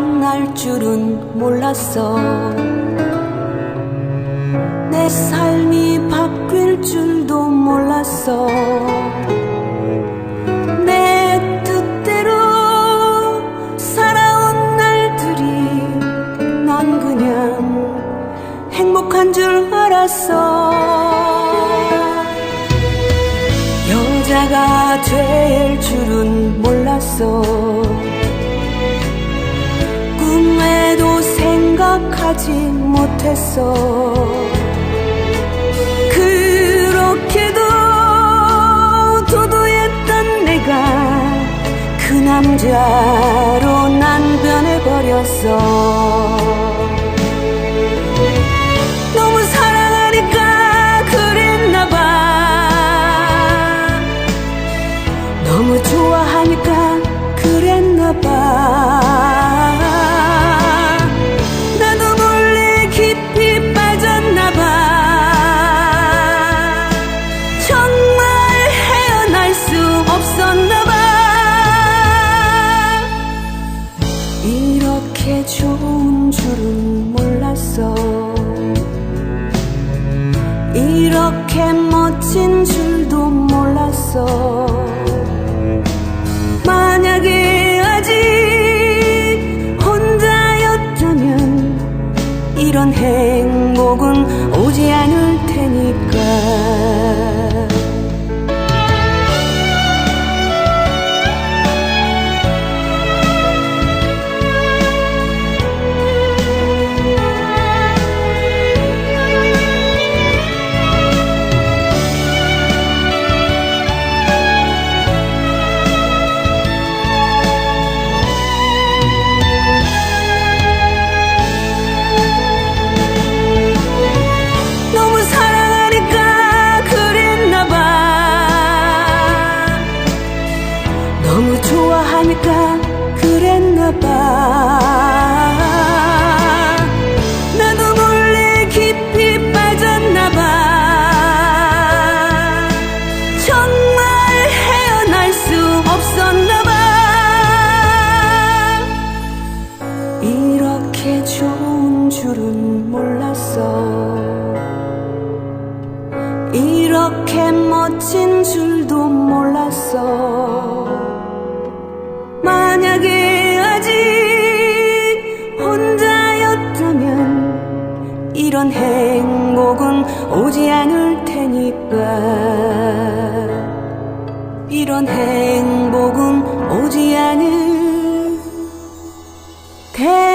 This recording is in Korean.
날 줄은 몰랐어. 내 삶이 바뀔 줄도 몰랐어. 내 뜻대로 살아온 날들이 난 그냥 행복한 줄 알았어. 여자가 될 줄은 몰랐어 하지 못했어. 그렇게도 도도했던 내가 그 남자로 난 변해버렸어 이렇 이렇게 멋진 줄도 몰랐어. 만약에 아직 혼자였다면 이런 행복은 오지 않을 테니까. 이런 행복은 오지 않을 테니까.